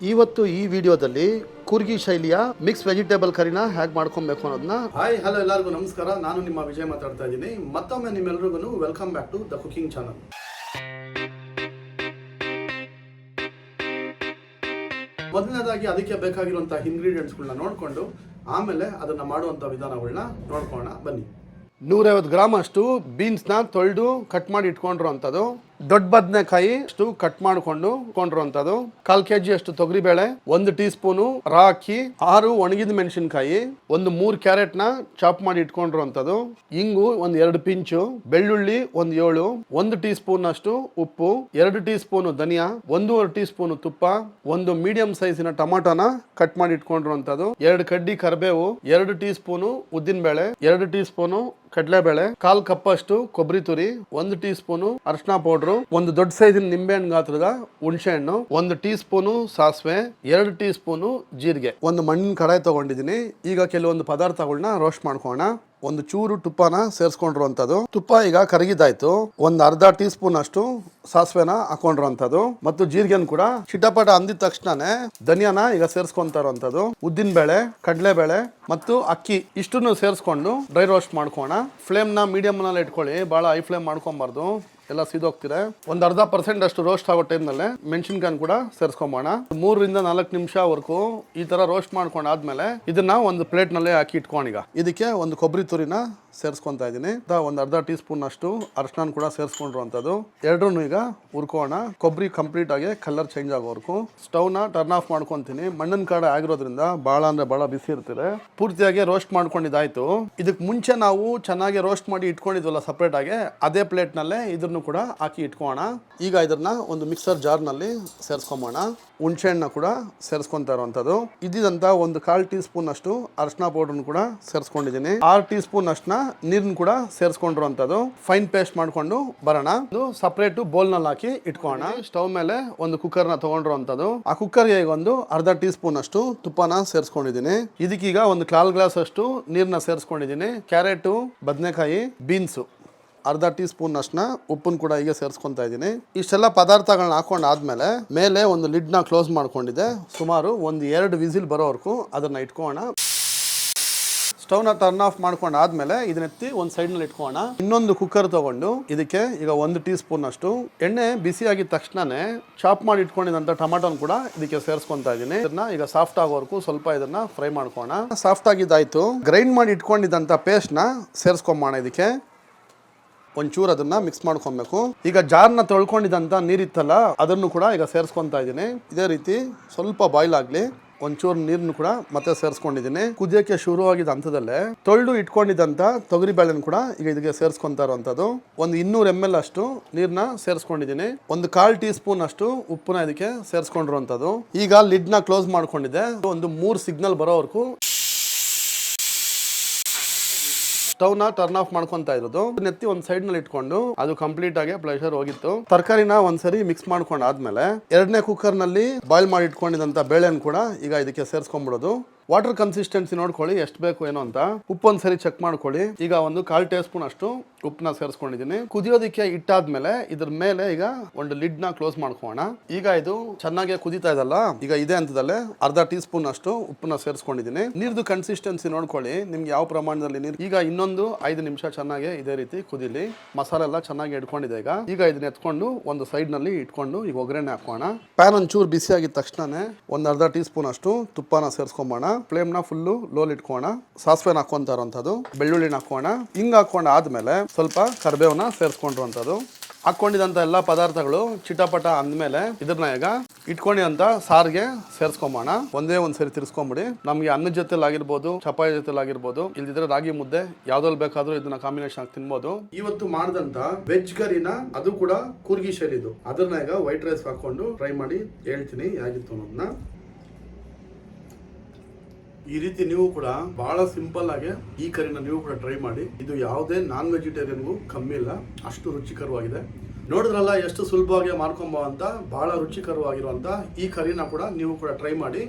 ಇವತ್ತು ಈ ವಿಡಿಯೋದಲ್ಲಿ ಕೂರ್ಗಿ ಶೈಲಿಯ ಮಿಕ್ಸ್ ವೆಜಿಟೇಬಲ್ ಕರಿನ ಹೇಗೆ ಮಾಡ್ಕೊಬೇಕು ಅನ್ನೋದನ್ನ ಹಾಯ್ ಹಲೋ ಎಲ್ಲರಿಗೂ ನಮಸ್ಕಾರ. ನಾನು ನಿಮ್ಮ ವಿಜಯ್ ಮಾತಾಡ್ತಾ ಇದ್ದೀನಿ. ಮತ್ತೊಮ್ಮೆ ನಿಮ್ಮೆಲ್ಲರಿಗೂ welcome back to the cooking channel ಮೊದಲನೇದಾಗಿ ಅದಕ್ಕೆ ಬೇಕಾಗಿರುವಂತಹ ಇಂಗ್ರೀಡಿಯೆಂಟ್ಸ್ಗಳನ್ನ ನೋಡಿಕೊಂಡು ಆಮೇಲೆ ಅದನ್ನ ಮಾಡುವಂಥ ವಿಧಾನಗಳನ್ನ ನೋಡ್ಕೊಳ್ಳೋಣ. ಬನ್ನಿ. ನೂರೈವತ್ತು ಗ್ರಾಮ್ ಅಷ್ಟು ಬೀನ್ಸ್ನ ತೊಳೆದು ಕಟ್ ಮಾಡಿ ಇಟ್ಕೊಂಡಿರೋ ಅಂಥದ್ದು ದೊಡ್ಡ ಬದನೆಕಾಯಿ ಅಷ್ಟು ಕಟ್ ಮಾಡಿಕೊಂಡು ಇಟ್ಕೊಂಡಿರೋ ಅಂಥದ್ದು ಕಾಲ್ ಕೆ ಜಿ ಅಷ್ಟು ತೊಗರಿಬೇಳೆ, ಒಂದು ಟೀ ಸ್ಪೂನು ರಾಕಿ ಆರು ಒಣಗಿದ ಮೆಣಸಿನಕಾಯಿ, ಒಂದು ಮೂರು ಕ್ಯಾರೆಟ್ನ ಚಾಪ್ ಮಾಡಿ ಇಟ್ಕೊಂಡಿರುವಂಥದ್ದು ಇಂಗು ಒಂದು ಎರಡು ಪಿಂಚು, ಬೆಳ್ಳುಳ್ಳಿ ಒಂದು ಏಳು, ಒಂದು ಟೀ ಸ್ಪೂನ್ ಅಷ್ಟು ಉಪ್ಪು, ಎರಡು ಟೀ ಸ್ಪೂನು ಧನಿಯಾ, ಒಂದೂವರೆ ಟೀ ಸ್ಪೂನು ತುಪ್ಪ, ಒಂದು ಮೀಡಿಯಂ ಸೈಜಿನ ಟೊಮಾಟೋನ ಕಟ್ ಮಾಡಿ ಇಟ್ಕೊಂಡಿರುವಂತದ್ದು ಎರಡು ಕಡ್ಡಿ ಕರಿಬೇವು, ಎರಡು ಟೀ ಸ್ಪೂನು ಉದ್ದಿನಬೇಳೆ, ಎರಡು ಟೀ ಸ್ಪೂನು ಕಡಲೆಬೇಳೆ, ಕಾಲ್ ಕಪ್ ಅಷ್ಟು ಕೊಬ್ಬರಿ ತುರಿ, ಒಂದು ಟೀ ಸ್ಪೂನು ಅರಿಶಿನ ಪೌಡ್ರು, ಒಂದು ದೊಡ್ಡ ಸೈಜಿನ ನಿಂಬೆಹಣ್ಣು ಗಾತ್ರದ ಹುಣಸೆ ಹಣ್ಣು ಒಂದು ಟೀ ಸ್ಪೂನು ಸಾಸಿವೆ, ಎರಡು ಟೀ ಸ್ಪೂನು ಜೀರಿಗೆ. ಒಂದು ಮಣ್ಣಿನ ಕಡಾಯಿ ತಗೊಂಡಿದ್ದೀನಿ. ಈಗ ಕೆಲವೊಂದು ಪದಾರ್ಥಗಳನ್ನ ರೋಸ್ಟ್ ಮಾಡ್ಕೋಣ ಒಂದು ಚೂರು ತುಪ್ಪನ ಸೇರಿಸ್ಕೊಂಡಿರುವಂಥದ್ದು. ತುಪ್ಪ ಈಗ ಕರಗಿದಾಯ್ತು ಒಂದು ಅರ್ಧ ಟೀ ಸ್ಪೂನ್ ಅಷ್ಟು ಸಾಸಿವೆನ ಹಾಕೊಂಡಿರುವಂಥದ್ದು. ಮತ್ತು ಜೀರಿಗೆನ ಕೂಡ ಚಿಟಪಟ ಅಂದಿದ ತಕ್ಷಣನೇ ಧನಿಯಾನ ಈಗ ಸೇರಿಸ್ಕೊಂತ ಇರುವಂಥದ್ದು. ಉದ್ದಿನ ಬೇಳೆ ಕಡಲೆಬೇಳೆ ಮತ್ತು ಅಕ್ಕಿ ಇಷ್ಟನ್ನು ಸೇರಿಸ್ಕೊಂಡು ಡ್ರೈ ರೋಸ್ಟ್ ಮಾಡ್ಕೋಣ ಫ್ಲೇಮ್ನ ಮೀಡಿಯಮ್ನಲ್ಲಿ ಇಟ್ಕೊಳ್ಳಿ. ಭಾಳ ಹೈ ಫ್ಲೇಮ್ ಮಾಡ್ಕೊಬಾರ್ದು. ಎಲ್ಲ ಸೀದೋಗ್ತಿದೆ. ಒಂದು ಅರ್ಧ ಪರ್ಸೆಂಟ್ ಅಷ್ಟು ರೋಸ್ಟ್ ಆಗೋ ಟೈಮ್ನಲ್ಲೇ ಮೆಣಸಿನ್ಕಾಯಿ ಕೂಡ ಸೇರಿಸ್ಕೊಂಬೋಣ ಮೂರರಿಂದ ನಾಲ್ಕು ನಿಮಿಷವರೆಗೂ ಈ ತರ ರೋಸ್ಟ್ ಮಾಡ್ಕೊಂಡಾದ್ಮೇಲೆ ಇದನ್ನ ಒಂದು ಪ್ಲೇಟ್ನಲ್ಲಿ ಹಾಕಿ ಇಟ್ಕೊಂಡೀಗ ಇದಕ್ಕೆ ಒಂದು ಕೊಬ್ಬರಿ ತುರಿನ ಸೇರಿಸ್ಕೊಂತಾ ಇದ್ದೀನಿ. ಒಂದು ಅರ್ಧ ಟೀ ಸ್ಪೂನ್ ಅಷ್ಟು ಅರ್ಶನ ಕೂಡ ಸೇರಿಸ್ಕೊಂಡಿರುವಂಥದ್ದು. ಎರಡೂ ಈಗ ಹುರ್ಕೋಣ ಕೊಬ್ಬರಿ ಕಂಪ್ಲೀಟ್ ಆಗಿ ಕಲರ್ ಚೇಂಜ್ ಆಗೋವರೆಗೂ ಸ್ಟೌನ ಟರ್ನ್ ಆಫ್ ಮಾಡ್ಕೊಂತೀನಿ. ಮಣ್ಣಿನ ಕಾಡ ಆಗಿರೋದ್ರಿಂದ ಭಾಳ ಅಂದ್ರೆ ಭಾಳ ಬಿಸಿ ಇರ್ತಿದೆ ಪೂರ್ತಿಯಾಗಿ ರೋಸ್ಟ್ ಮಾಡ್ಕೊಂಡಿದ್ದಾಯ್ತು. ಇದಕ್ಕೆ ಮುಂಚೆ ನಾವು ಚೆನ್ನಾಗಿ ರೋಸ್ಟ್ ಮಾಡಿ ಇಟ್ಕೊಂಡಿದ್ವಲ್ಲ ಸಪ್ರೇಟ್ ಆಗಿ, ಅದೇ ಪ್ಲೇಟ್ನಲ್ಲೇ ಇದನ್ನು ಕೂಡ ಹಾಕಿ ಇಟ್ಕೋಣ ಈಗ ಇದನ್ನ ಒಂದು ಮಿಕ್ಸರ್ ಜಾರ್ನಲ್ಲಿ ಸೇರಿಸ್ಕೊಂಬೋಣ. ಹುಣಸೆ ಹಣ್ಣನ್ನ ಕೂಡ ಸೇರಿಸ್ಕೊಂತಾ ಇರುವಂಥದ್ದು. ಇದ್ದಿದಂತ ಒಂದು ಕಾಲ್ ಟೀ ಸ್ಪೂನ್ ಅಷ್ಟು ಅರಿಶಿನ ಪೌಡರ್ನ ಕೂಡ ಸೇರಿಸ್ಕೊಂಡಿದ್ದೀನಿ. ಆರು ಟೀ ಸ್ಪೂನ್ ಅಷ್ಟನ್ನ ನೀರನ್ನ ಕೂಡ ಸೇರಿಸ್ಕೊಂಡಿರುವಂಥದ್ದು. ಫೈನ್ ಪೇಸ್ಟ್ ಮಾಡ್ಕೊಂಡು ಬರೋಣ. ಇದು ಸಪ್ರೇಟ್ನಲ್ಲಿ ಹಾಕಿ ಇಟ್ಕೋಣ ಸ್ಟವ್ ಮೇಲೆ ಒಂದು ಕುಕ್ಕರ್ನ ತೊಗೊಂಡಿರುವಂಥದ್ದು. ಆ ಕುಕ್ಕರ್ಗೆ ಈಗ ಒಂದು ಅರ್ಧ ಟೀ ಸ್ಪೂನ್ ಅಷ್ಟು ತುಪ್ಪನ ಸೇರಿಸ್ಕೊಂಡಿದ್ದೀನಿ. ಇದಕ್ಕೀಗ ಒಂದು ಕಾಲ್ ಗ್ಲಾಸ್ ಅಷ್ಟು ನೀರನ್ನ ಸೇರಿಸ್ಕೊಂಡಿದ್ದೀನಿ. ಕ್ಯಾರೆಟು ಬದನೆಕಾಯಿ ಬೀನ್ಸು ಅರ್ಧ ಟೀ ಸ್ಪೂನ್ ಅಷ್ಟನ್ನ ಉಪ್ಪನ್ನು ಕೂಡ ಈಗ ಸೇರಿಸ್ಕೊತಾ ಇದ್ದೀನಿ. ಇಷ್ಟೆಲ್ಲ ಪದಾರ್ಥಗಳನ್ನ ಹಾಕೊಂಡು ಆದ್ಮೇಲೆ ಮೇಲೆ ಒಂದು ಲಿಡ್ನ ಕ್ಲೋಸ್ ಮಾಡ್ಕೊಂಡಿದೆ ಸುಮಾರು ಒಂದು ಎರಡು ವಿಸಿಲ್ ಬರೋವರೆಗೂ ಅದನ್ನ ಇಟ್ಕೋಣ ಸ್ಟವ್ನ ಟರ್ನ್ ಆಫ್ ಮಾಡ್ಕೊಂಡು ಆದ್ಮೇಲೆ ಇದನ್ನೆತ್ತಿ ಒಂದು ಸೈಡ್ನಲ್ಲಿ ಇಟ್ಕೋಣ ಇನ್ನೊಂದು ಕುಕ್ಕರ್ ತಗೊಂಡು ಇದಕ್ಕೆ ಈಗ ಒಂದು ಟೀ ಸ್ಪೂನ್ ಅಷ್ಟು. ಎಣ್ಣೆ ಬಿಸಿ ಆಗಿದ ತಕ್ಷಣನೇ ಚಾಪ್ ಮಾಡಿ ಇಟ್ಕೊಂಡಿದಂತ ಟೊಮಾಟೋನ್ ಕೂಡ ಇದಕ್ಕೆ ಸೇರಿಸ್ಕೊಂತಾ ಇದ್ದೀನಿ. ಇದನ್ನ ಈಗ ಸಾಫ್ಟ್ ಆಗೋವರೆಗೂ ಸ್ವಲ್ಪ ಇದನ್ನ ಫ್ರೈ ಮಾಡ್ಕೋಣ ಸಾಫ್ಟ್ ಆಗಿದ್ದಾಯ್ತು. ಗ್ರೈಂಡ್ ಮಾಡಿ ಇಟ್ಕೊಂಡಿದ್ದಂಥ ಪೇಸ್ಟ್ನ ಸೇರಿಸ್ಕೊಂಬೋಣ ಇದಕ್ಕೆ. ಒಂಚೂರು ಅದನ್ನ ಮಿಕ್ಸ್ ಮಾಡ್ಕೊಬೇಕು. ಈಗ ಜಾರ್ನ ತೊಳ್ಕೊಂಡಿದ್ದಂಥ ನೀರಿತ್ತಲ್ಲ, ಅದನ್ನು ಕೂಡ ಈಗ ಸೇರಿಸ್ಕೊಂತಾ ಇದ್ದೀನಿ. ಇದೇ ರೀತಿ ಸ್ವಲ್ಪ ಬಾಯ್ಲ್ ಆಗಲಿ. ಒಂಚೂರು ನೀರನ್ನು ಕೂಡ ಮತ್ತೆ ಸೇರಿಸ್ಕೊಂಡಿದ್ದೀನಿ. ಶುರು ಶುರುವಾಗಿದ್ದ ಹಂತದಲ್ಲೇ ತೊಳೆದು ಇಟ್ಕೊಂಡಿದ್ದಂಥ ತೊಗರಿ ಬೇಳೆನ ಕೂಡ ಈಗ ಇದಕ್ಕೆ ಸೇರಿಸ್ಕೊಂತಾ ಇರುವಂಥದ್ದು ಒಂದು ಇನ್ನೂರು ಎಂ ಎಲ್ ಅಷ್ಟು ನೀರನ್ನ ಸೇರಿಸ್ಕೊಂಡಿದ್ದೀನಿ. ಒಂದು ಕಾಲ್ ಟೀ ಸ್ಪೂನ್ ಅಷ್ಟು ಉಪ್ಪನ್ನ ಇದಕ್ಕೆ ಸೇರಿಸ್ಕೊಂಡಿರುವಂಥದ್ದು ಈಗ ಲಿಡ್ನ ಕ್ಲೋಸ್ ಮಾಡ್ಕೊಂಡಿದ್ದೆ. ಒಂದು ಮೂರು ಸಿಗ್ನಲ್ ಬರೋವರೆಗೂ ಸ್ಟವ್ನ ಟರ್ನ್ ಆಫ್ ಮಾಡ್ಕೊಂತ ಇರೋದು. ನೆತ್ತಿ ಒಂದು ಸೈಡ್ನಲ್ಲಿ ಇಟ್ಕೊಂಡು ಅದು ಕಂಪ್ಲೀಟ್ ಆಗಿ ಪ್ಲೆಷರ್ ಹೋಗಿತ್ತು. ತರಕಾರಿನ ಒಂದ್ಸರಿ ಮಿಕ್ಸ್ ಮಾಡ್ಕೊಂಡ್ ಆದ್ಮೇಲೆ ಎರಡನೇ ಕುಕ್ಕರ್ನಲ್ಲಿ ಬಾಯ್ಲ್ ಮಾಡಿ ಇಟ್ಕೊಂಡಿದಂತ ಬೇಳೆನ ಕೂಡ ಈಗ ಇದಕ್ಕೆ ಸೇರಿಸ್ಕೊಂಡ್ಬಿಡೋದು. ವಾಟರ್ ಕನ್ಸಿಸ್ಟೆನ್ಸಿ ನೋಡ್ಕೊಳ್ಳಿ, ಎಷ್ಟು ಬೇಕು ಏನೋ ಅಂತ. ಉಪ್ಪು ಒಂದ್ಸರಿ ಚೆಕ್ ಮಾಡ್ಕೊಳ್ಳಿ. ಈಗ ಒಂದು ಕಾಲ್ ಟೇಬಲ್ ಸ್ಪೂನ್ ಅಷ್ಟು ಉಪ್ಪನ್ನ ಸೇರಿಸ್ಕೊಂಡಿದ್ದೀನಿ. ಕುದಿಯೋದಕ್ಕೆ ಇಟ್ಟಾದ್ಮೇಲೆ ಇದ್ರ ಮೇಲೆ ಈಗ ಒಂದು ಲಿಡ್ನ ಕ್ಲೋಸ್ ಮಾಡ್ಕೋಣ ಈಗ ಇದು ಚೆನ್ನಾಗಿ ಕುದಿತಾ ಇದಲ್ಲ, ಈಗ ಇದೆ ಹಂತದಲ್ಲೇ ಅರ್ಧ ಟೀ ಸ್ಪೂನ್ ಅಷ್ಟು ಉಪ್ಪನ್ನ ಸೇರಿಸ್ಕೊಂಡಿದ್ದೀನಿ. ನೀರ್ದು ಕನ್ಸಿಸ್ಟೆನ್ಸಿ ನೋಡ್ಕೊಳ್ಳಿ, ನಿಮ್ಗೆ ಯಾವ ಪ್ರಮಾಣದಲ್ಲಿ ನೀರು ಈಗ ಇನ್ನೊಂದು ಐದು ನಿಮಿಷ ಚೆನ್ನಾಗಿ ಇದೇ ರೀತಿ ಕುದಿಲಿ. ಮಸಾಲೆ ಎಲ್ಲ ಚೆನ್ನಾಗಿ ಇಟ್ಕೊಂಡಿದೆ ಈಗ. ಈಗ ಇದನ್ನ ಎತ್ಕೊಂಡು ಒಂದು ಸೈಡ್ನಲ್ಲಿ ಇಟ್ಕೊಂಡು ಈಗ ಒಗ್ಗರಣೆ ಹಾಕೋಣ. ಪ್ಯಾನ್ ಒಂಚೂರು ಬಿಸಿ ಆಗಿದ ತಕ್ಷಣನೇ ಒಂದ್ ಅರ್ಧ ಟೀ ಸ್ಪೂನ್ ಅಷ್ಟು ತುಪ್ಪನ ಸೇರಿಸ್ಕೊಂಬೋಣ ಫ್ಲೇಮ್ನ ಫುಲ್ಲು ಲೋಲ್ ಇಟ್ಕೋಣ ಸಾಸಿವೆನ ಹಾಕೊಂತ ಇರೋಂಥದ್ದು. ಬೆಳ್ಳುಳ್ಳಿನ ಹಾಕೋಣ ಹಿಂಗ್ ಹಾಕೊಂಡ ಆದ್ಮೇಲೆ ಸ್ವಲ್ಪ ಕರಿಬೇವನ್ನ ಸೇರಿಸ್ಕೊಂಡಿರುವಂಥದ್ದು ಹಾಕೊಂಡಿದಂಥ ಎಲ್ಲ ಪದಾರ್ಥಗಳು ಚಿಟಪಟ ಅಂದಮೇಲೆ ಇದನ್ನ ಈಗ ಇಟ್ಕೊಂಡಿದಂಥ ಸಾರಿಗೆ ಸೇರಿಸ್ಕೊಂಬೋಣ ಒಂದೇ ಒಂದು ಸರಿ ತಿರ್ಸ್ಕೊಂಬಿಡಿ. ನಮಗೆ ಅನ್ನದ ಜೊತೆಲಿ ಆಗಿರ್ಬೋದು ಚಪಾತಿ ಜೊತೆಲಿ ಆಗಿರ್ಬೋದು ಇಲ್ದಿದ್ರೆ ರಾಗಿ ಮುದ್ದೆ ಯಾವ್ದ್ರಲ್ಲಿ ಬೇಕಾದ್ರೂ ಇದನ್ನ ಕಾಂಬಿನೇಷನ್ ಆಗಿ ತಿನ್ಬೋದು. ಇವತ್ತು ಮಾಡಿದಂತ ವೆಜ್ ಕರಿನ ಅದು ಕೂಡ ಕೂರ್ಗಿ ಶೈಲಿದು ಅದನ್ನ ಈಗ ವೈಟ್ ರೈಸ್ ಹಾಕೊಂಡು ಟ್ರೈ ಮಾಡಿ ಹೇಳ್ತೀನಿ, ಹೇಗಿತ್ತು ಅನ್ನೋದನ್ನ. ಈ ರೀತಿ ನೀವು ಕೂಡ ಬಹಳ ಸಿಂಪಲ್ ಆಗಿ ಈ ಕರಿನ ನೀವು ಕೂಡ ಟ್ರೈ ಮಾಡಿ. ಇದು ಯಾವುದೇ ನಾನ್ ವೆಜಿಟೇರಿಯನ್ಗೂ ಕಮ್ಮಿ ಇಲ್ಲ, ಅಷ್ಟು ರುಚಿಕರವಾಗಿದೆ. ನೋಡಿದ್ರಲ್ಲ ಎಷ್ಟು ಸುಲಭವಾಗಿ ಮಾಡ್ಕೊಂಬೋ ಅಂತ, ಬಹಳ ರುಚಿಕರವಾಗಿರುವಂತ ಈ ಕರಿನ ಕೂಡ ನೀವು ಕೂಡ ಟ್ರೈ ಮಾಡಿ.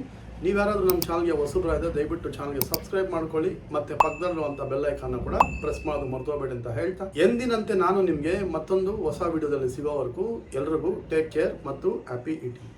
ನೀವ್ಯಾರಾದ್ರೂ ನಮ್ಮ ಚಾನಲ್ಗೆ ಹೊಸಬ್ರಾದ್ರೆ ದಯವಿಟ್ಟು ಚಾನಲ್ಗೆ ಸಬ್ಸ್ಕ್ರೈಬ್ ಮಾಡ್ಕೊಳ್ಳಿ, ಮತ್ತೆ ಪಕ್ಕದಲ್ಲಿರುವಂತ ಬೆಲ್ ಐಕಾನ್ ಕೂಡ ಪ್ರೆಸ್ ಮಾಡೋದು ಮರ್ತೋಬೇಡಿ ಅಂತ ಹೇಳ್ತಾ. ಎಂದಿನಂತೆ ನಾನು ನಿಮಗೆ ಮತ್ತೊಂದು ಹೊಸ ವಿಡಿಯೋದಲ್ಲಿ ಸಿಗೋವರೆಗೂ ಎಲ್ರಿಗೂ ಟೇಕ್ ಕೇರ್ ಮತ್ತು ಹ್ಯಾಪಿ ಈಟಿಂಗ್